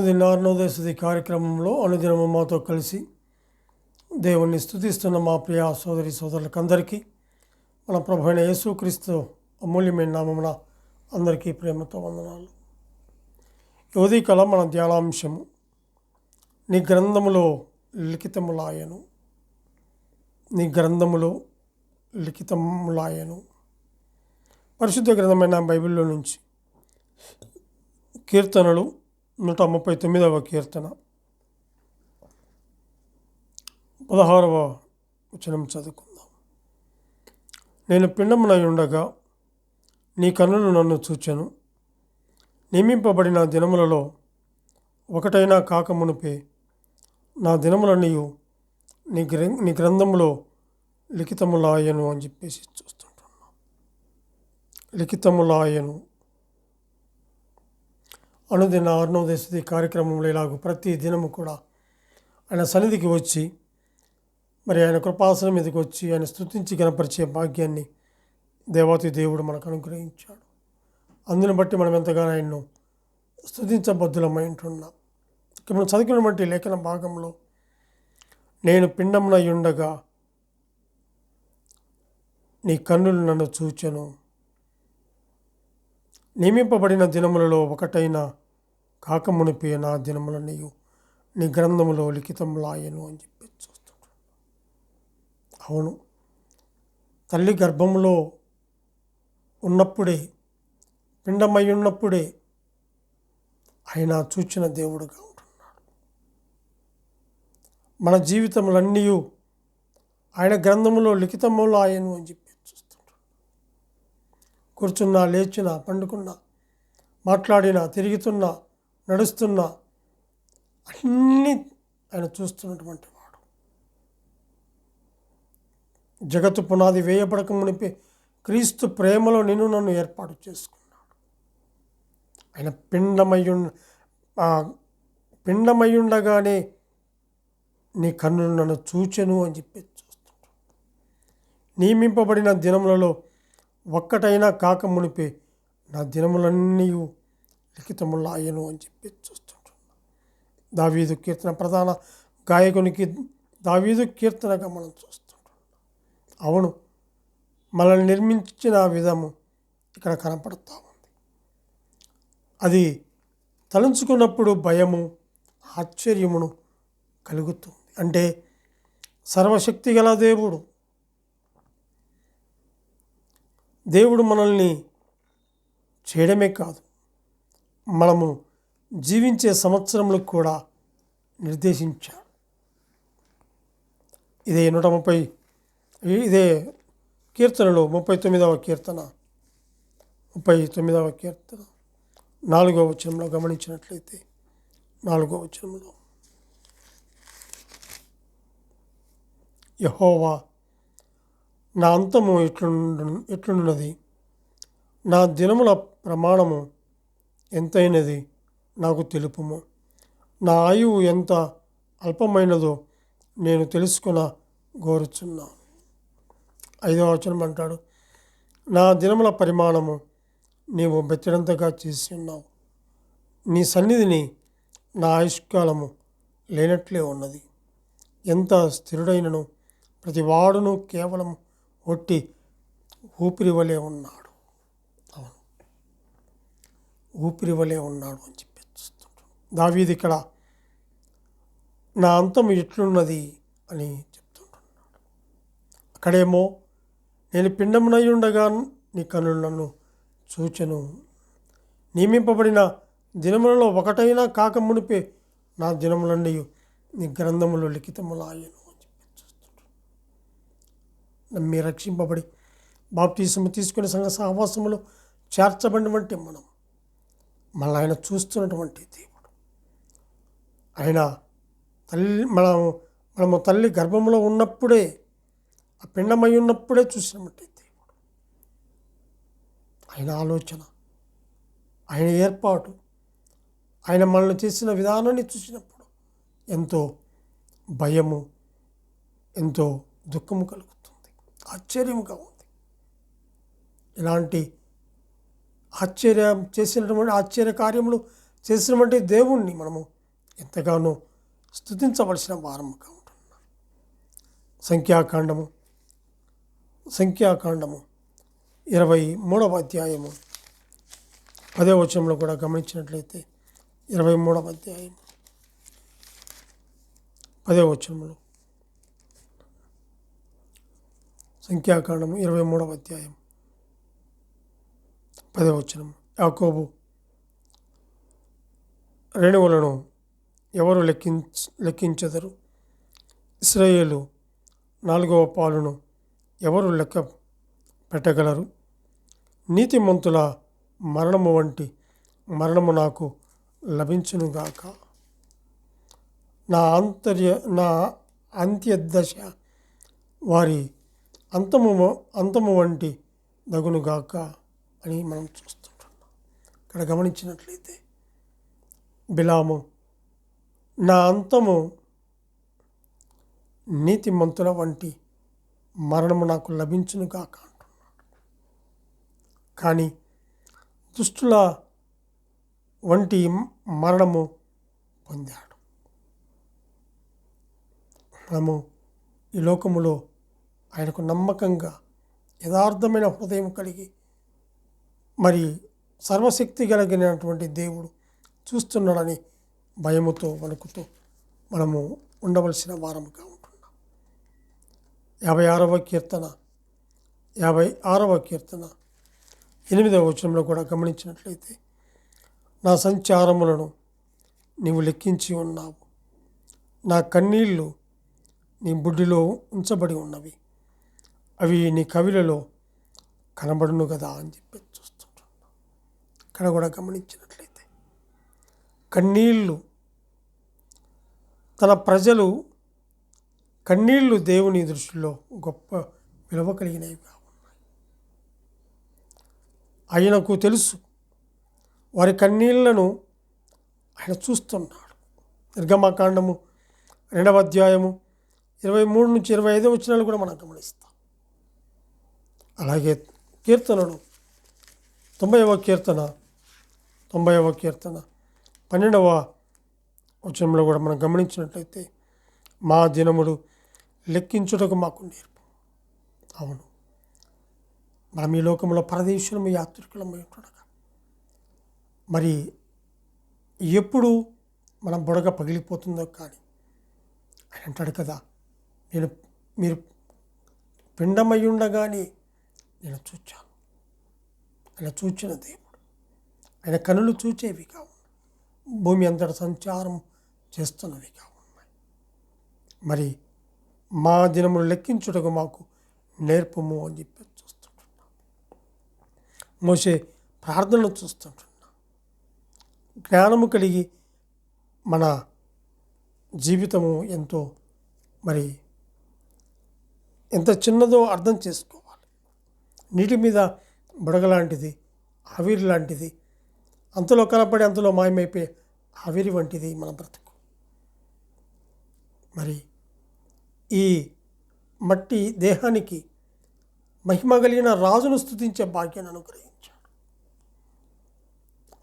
అరుణోదయస్థుతి కార్యక్రమంలో అనుదినము మాతో కలిసి దేవుణ్ణి స్తుతిస్తున్న మా ప్రియ సోదరి సోదరులకందరికీ మన ప్రభు యేసుక్రీస్తు అమూల్యమైన నామమున అందరికీ ప్రేమతో వందనాలు. యోధి కళ మన ధ్యానాంశము. నీ గ్రంథములో లిఖితములాయను. నీ గ్రంథములో లిఖితములాయను. పరిశుద్ధ గ్రంథమైన బైబిల్లో నుంచి కీర్తనలు నూట ముప్పై తొమ్మిదవ కీర్తన. పదహారవ వచనం చదువుకుందాం. నేను పిండమునై ఉండగా నీ కన్నులు నన్ను చూచాను. నియమింపబడిన దినములలో ఒకటైనా కాకమునిపే నా దినములన్నీయు నీ గ్ర నీ గ్రంథములో లిఖితములాయను అని చెప్పేసి చూస్తుంటున్నాను లిఖితములాయను. అనుదిన అరుణోదయస్థితి కార్యక్రమంలో ఇలాగ ప్రతి దినము కూడా ఆయన సన్నిధికి వచ్చి మరి ఆయన కృపాసనం మీదకి వచ్చి ఆయన స్తుతించి గణపరిచే భాగ్యాన్ని దేవాతి దేవుడు మనకు అనుగ్రహించాడు. అందుని బట్టి మనం ఎంతగానో ఆయన్ను స్తుతించబద్దులమై ఉంటున్నాం. ఇక మనం చదువుకున్నటువంటి లేఖన భాగంలో నేను పిండమునై ఉండగా నీ కన్నులు నన్ను చూచెను. నియమింపబడిన దినములలో ఒకటైన కాకమునిపే నా దినములన్నయు నీ గ్రంథములో లిఖితంలాయను అని చెప్పి చూస్తుంటాడు. అవును తల్లి గర్భంలో ఉన్నప్పుడే పిండమై ఉన్నప్పుడే ఆయన చూచిన దేవుడుగా ఉంటున్నాడు. మన జీవితములన్నీ ఆయన గ్రంథములో లిఖితములాయను అని చెప్పి చూస్తుంటాడు. కూర్చున్నా లేచినా పండుకున్నా మాట్లాడినా తిరుగుతున్నా నడుస్తున్నా అన్నీ ఆయన చూస్తున్నటువంటి వాడు. జగత్తు పునాది వేయబడక మునిపి క్రీస్తు ప్రేమలో నేను నన్ను ఏర్పాటు చేసుకున్నాడు. ఆయన పిండమయ్యు పిండమయ్యుండగానే నీ కన్నులు నన్ను చూచెను అని చెప్పి చూస్తుంటాడు. నియమింపబడిన దినములలో ఒక్కటైనా కాక మునిపే నా దినములన్నీ లిఖితములాయను అని చెప్పి చూస్తుంటున్నా దావీదు కీర్తన ప్రధాన గాయకునికి దావీదు కీర్తనగా మనం చూస్తుంటున్నాం. అవును మనల్ని నిర్మించిన విధము ఇక్కడ కనపడుతూ ఉంది. అది తలంచుకున్నప్పుడు భయము ఆశ్చర్యమును కలుగుతుంది. అంటే సర్వశక్తి గల దేవుడు దేవుడు మనల్ని చేయడమే కాదు మనము జీవించే సంవత్సరంలో కూడా నిర్దేశించాడు. ఇదే నూట ముప్పై ఇదే కీర్తనలో ముప్పై తొమ్మిదవ కీర్తన ముప్పై తొమ్మిదవ కీర్తన నాలుగవ వచనంలో గమనించినట్లయితే నాలుగవ వచనంలో యహోవా నా అంతము ఎట్లుండు ఎట్లున్నది నా దినముల ప్రమాణము ఎంతైనది నాకు తెలుపుము. నా ఆయువు ఎంత అల్పమైనదో నేను తెలుసుకున్న గోరుచున్నాను ఐదవ వచనం అంటాడు నా దినముల పరిమాణము నీవు బెచ్చడంతగా చేసి ఉన్నావు నీ సన్నిధిని నా ఆయుష్కాలము లేనట్లే ఉన్నది. ఎంత స్థిరుడైనను ప్రతివాడును కేవలం ఒట్టి ఊపిరి వలె ఉన్నాడు ఊపిరి వలె ఉన్నాడు అని చెప్పేస్తుంటాడు దావీది ఇక్కడ నా అంతం ఎట్లున్నది అని చెప్తుంటున్నాడు. అక్కడేమో నేను పిండమునై ఉండగా నీ కన్నులు నన్ను సూచను నియమింపబడిన దినములలో ఒకటైనా కాక మునిపే నా దినములన్నీ నీ గ్రంథములో లిఖితములాయను అని చెప్పి చూస్తుంటాడు నమ్మి రక్షింపబడి బాప్తీసము తీసుకునే సంఘ సహవాసములో చేర్చబడినటువంటి మనం మళ్ళీ ఆయన చూస్తున్నటువంటి దేవుడు. ఆయన తల్లి మనము మనము తల్లి గర్భంలో ఉన్నప్పుడే ఆ పిండమై ఉన్నప్పుడే చూసినటువంటి దేవుడు. ఆయన ఆలోచన ఆయన ఏర్పాటు ఆయన మనల్ని చేసిన విధానాన్ని చూసినప్పుడు ఎంతో భయము ఎంతో దుఃఖము కలుగుతుంది ఆశ్చర్యముగా ఉంది. ఇలాంటి ఆశ్చర్యం చేసినటువంటి ఆశ్చర్య కార్యములు చేసినటువంటి దేవుణ్ణి మనము ఎంతగానో స్థుతించవలసిన వారముగా ఉంటున్నాం. సంఖ్యాకాండము సంఖ్యాకాండము ఇరవై మూడవ అధ్యాయము. పదే వచనంలో కూడా గమనించినట్లయితే ఇరవై మూడవ అధ్యాయం పదే వచనంలో సంఖ్యాకాండము ఇరవై మూడవ అధ్యాయం పదవచనం యాకోబు రేణువులను ఎవరు లెక్కించ లెక్కించదరు? ఇస్రాయేలు నాలుగవ పాలును ఎవరు లెక్క పెట్టగలరు? నీతిమంతుల మరణము వంటి మరణము నాకు లభించునుగాక. నా ఆంతర్య నా అంత్యదశ వారి అంతము అంతము వంటి దగునుగాక. అని మనం చూస్తుంటున్నాం ఇక్కడ గమనించినట్లయితే బిలాము నా అంతము నీతిమంతుల వంటి మరణము నాకు లభించును కాక అంటున్నాడు. కానీ దుష్టుల వంటి మరణము పొందాడు. మనము ఈ లోకములో ఆయనకు నమ్మకంగా యథార్థమైన హృదయం కలిగి మరి సర్వశక్తి కలిగినటువంటి దేవుడు చూస్తున్నాడని భయముతో వణుకుతో మనము ఉండవలసిన వారముగా ఉంటున్నాం. యాభై ఆరవ కీర్తన యాభై ఆరవ కీర్తన ఎనిమిదవ వచనంలో కూడా గమనించినట్లయితే నా సంచారములను నీవు లెక్కించి ఉన్నావు. నా కన్నీళ్ళు నీ బుడ్డిలో ఉంచబడి ఉన్నవి. అవి నీ కవిలలో కనబడును కదా అని చెప్పి ఇక్కడ కూడా గమనించినట్లయితే కన్నీళ్ళు తన ప్రజలు కన్నీళ్ళు దేవుని దృష్టిలో గొప్ప విలువ కలిగినవిగా ఉన్నాయి ఆయనకు తెలుసు వారి కన్నీళ్ళను ఆయన చూస్తున్నాడు. నిర్గమకాండము రెండవ అధ్యాయము ఇరవై మూడు నుంచి ఇరవై ఐదు వచ్చినాలు కూడా మనం గమనిస్తాం. అలాగే కీర్తనలు తొంభైవ కీర్తన తొంభైవ కీర్తన. పన్నెండవ వచనంలో కూడా మనం గమనించినట్లయితే మా దినములు లెక్కించుటకు మాకు నేర్పు. అవును. మనం ఈ లోకంలో పరదేశులము యాత్రికులమై ఉంటుండగా. మరి ఎప్పుడు మనం బుడగ పగిలిపోతుందో కానీ ఆయన అంటాడు కదా నేను మీరు పిండమై ఉండగానే నేను చూచాను. అలా చూచిన దేవుడు. ఆయన కనులు చూచేవిగా ఉన్నాయి భూమి అంతట సంచారం చేస్తున్నవిగా ఉన్నాయి మరి మా దినములు లెక్కించుటకు మాకు నేర్పము అని చెప్పి చూస్తుంటున్నాం. మోసే ప్రార్థనలు చూస్తుంటున్నాం. జ్ఞానము కలిగి మన జీవితము ఎంతో మరి ఎంత చిన్నదో అర్థం చేసుకోవాలి. నీటి మీద బుడగ లాంటిది ఆవిరి లాంటిది అంతలో కనపడి అంతలో మాయమైపోయే ఆవిరి వంటిది మన బ్రతుకు. మరి ఈ మట్టి దేహానికి మహిమ కలిగిన రాజును స్థుతించే భాగ్యాన్ని అనుగ్రహించాడు.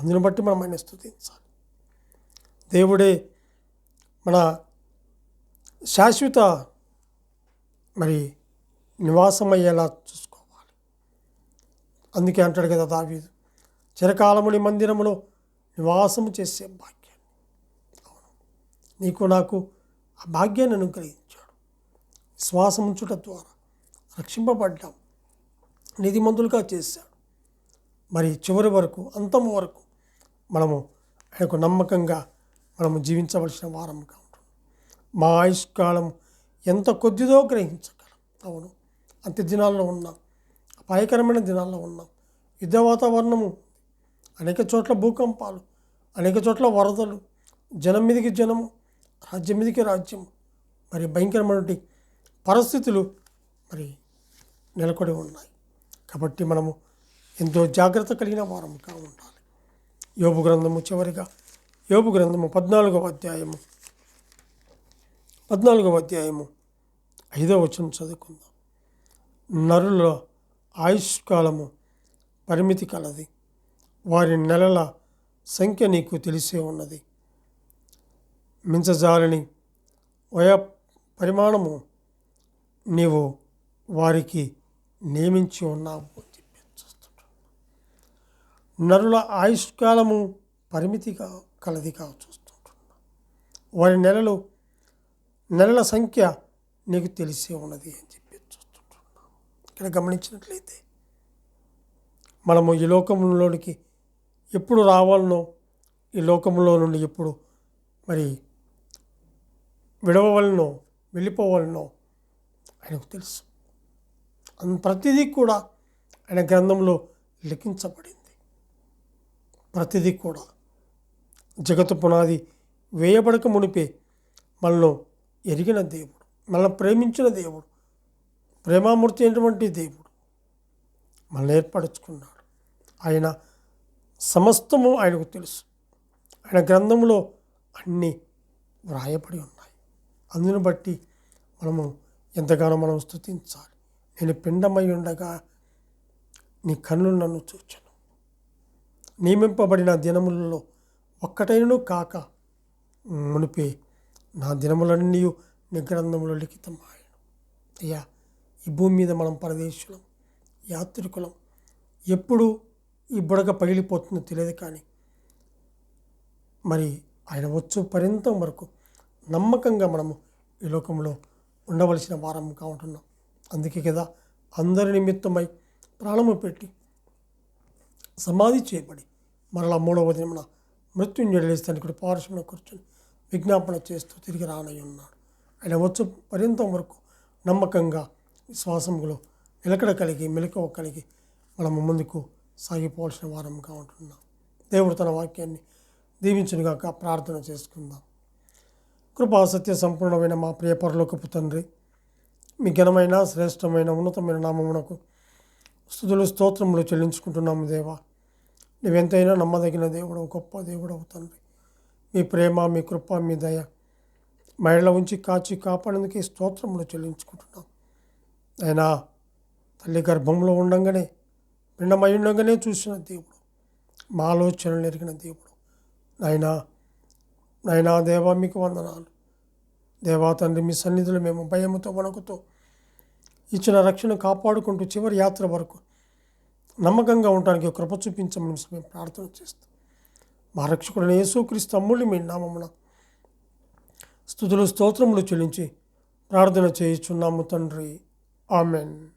అందును బట్టి మనం ఆయన స్థుతించాలి దేవుడే మన శాశ్వత మరి నివాసమయ్యేలా చూసుకోవాలి. అందుకే అంటాడు కదా దావీదు చిరకాలముని మందిరములో నివాసము చేసే భాగ్యాన్ని. అవును నీకు నాకు ఆ భాగ్యాన్ని అనుగ్రహించాడు. శ్వాసముంచుట ద్వారా రక్షింపబడ్డాం నిధిమంతులుగా చేశాడు. మరి చివరి వరకు అంతము వరకు మనము ఆయనకు నమ్మకంగా మనము జీవించవలసిన వారముగా ఉంటుంది మా ఆయుష్కాలం ఎంత కొద్దిదో గ్రహించగలం. అవును అంత్య దినాల్లో ఉన్నాం అపాయకరమైన దినాల్లో ఉన్నాం. యుద్ధ వాతావరణము అనేక చోట్ల భూకంపాలు అనేక చోట్ల వరదలు జనం మీదకి జనము రాజ్యం మీదకి రాజ్యం మరి భయంకరమైనటువంటి పరిస్థితులు మరి నెలకొని ఉన్నాయి. కాబట్టి మనము ఎంతో జాగ్రత్త కలిగిన వారముగా ఉండాలి. యోబు గ్రంథము చివరిగా యోబు గ్రంథము పద్నాలుగవ అధ్యాయము పద్నాలుగవ అధ్యాయము ఐదవ వచనం చదువుకుందాం. నరుల ఆయుష్కాలము పరిమితి కలది. వారి నెలల సంఖ్య నీకు తెలిసే ఉన్నది. మించజాలని వయ పరిమాణము నీవు వారికి నియమించి ఉన్నావు అని చెప్పి నరుల ఆయుష్కాలము పరిమితిగా కలదిగా చూస్తుంటున్నా. వారి నెలలు నెలల సంఖ్య నీకు తెలిసే ఉన్నది అని చెప్పి చూస్తుంటున్నాం. ఇక్కడ గమనించినట్లయితే మనము ఈ లోకంలోనికి ఎప్పుడు రావాలనో ఈ లోకంలో నుండి ఎప్పుడు మరి విడవవలనో వెళ్ళిపోవాలనో ఆయనకు తెలుసు. అన్ ప్రతిదీ కూడా ఆయన గ్రంథంలో లిఖించబడింది. ప్రతిదీ కూడా. జగత్తు పునాది వేయబడక మునిపే మనల్ని ఎరిగిన దేవుడు మనల్ని ప్రేమించిన దేవుడు ప్రేమామూర్తి అయినటువంటి దేవుడు మనల్ని ఏర్పరచుకున్నాడు. ఆయన సమస్తము ఆయనకు తెలుసు. ఆయన గ్రంథంలో అన్నీ వ్రాయబడి ఉన్నాయి. అందును బట్టి మనము ఎంతగానో మనం స్థుతించాలి నేను పిండమై ఉండగా నీ కన్నులు నన్ను చూచను. నియమింపబడిన దినములలో ఒక్కటైనను కాక మునిపే నా దినములన్నీ నీ గ్రంథంలో లిఖితమాయను అయ్యా ఈ భూమి మీద మనం పరదేశులం యాత్రికులం ఎప్పుడు ఈ బుడగ పగిలిపోతుందో తెలియదు కానీ మరి ఆయన వచ్చు పర్యంతం వరకు నమ్మకంగా మనము ఈ లోకంలో ఉండవలసిన వారం కావుంటున్నాం అందుకే కదా అందరి నిమిత్తమై ప్రాణము పెట్టి సమాధి చేయబడి మరలా మూడవ దినమున మృత్యుంజయుడు లేస్తానికి కూడా పార్శ్వన కూర్చొని విజ్ఞాపన చేస్తూ తిరిగి రానై ఉన్నాడు. ఆయన వచ్చు పర్యంతం వరకు నమ్మకంగా విశ్వాసములో నిలకడ కలిగి మెలకువ కలిగి మనము ముందుకు సాగిపోవాల్సిన వారంగా ఉంటున్నాం. దేవుడు తన వాక్యాన్ని దీవించునుగాక ప్రార్థన చేసుకుందాం. కృపా సత్య సంపూర్ణమైన మా ప్రియ పరలోకపు తండ్రి మీ ఘనమైన శ్రేష్టమైన ఉన్నతమైన నామమునకు స్థుతులు స్తోత్రములు చెల్లించుకుంటున్నాము దేవా. నువ్వెంతైనా నమ్మదగిన దేవుడు గొప్ప దేవుడు తండ్రి. మీ ప్రేమ మీ కృప మీ దయ మహిళ ఉంచి కాచి కాపాడేందుకు స్తోత్రములు చెల్లించుకుంటున్నాం. అయినా తల్లి గర్భంలో ఉండంగానే పిండమయుండగానే చూసిన దేవుడు. మా ఆలోచనలు ఎరిగిన దేవుడు. నాయనా నాయనా దేవా మీకు వందనాలు. దేవా తండ్రి మీ సన్నిధిలో మేము భయముతో వణుకుతో ఇచ్చిన రక్షణ కాపాడుకుంటూ చివరి యాత్ర వరకు నమ్మకంగా ఉండడానికి కృప చూపించమని మేము ప్రార్థన చేస్తాం. మా రక్షకుడైన యేసుక్రీస్తు అమ్ముళ్ళు మీ నామమున స్థుతులు స్తోత్రములు చెల్లించి ప్రార్థన చేయుచున్నాము తండ్రి. ఆమెన్.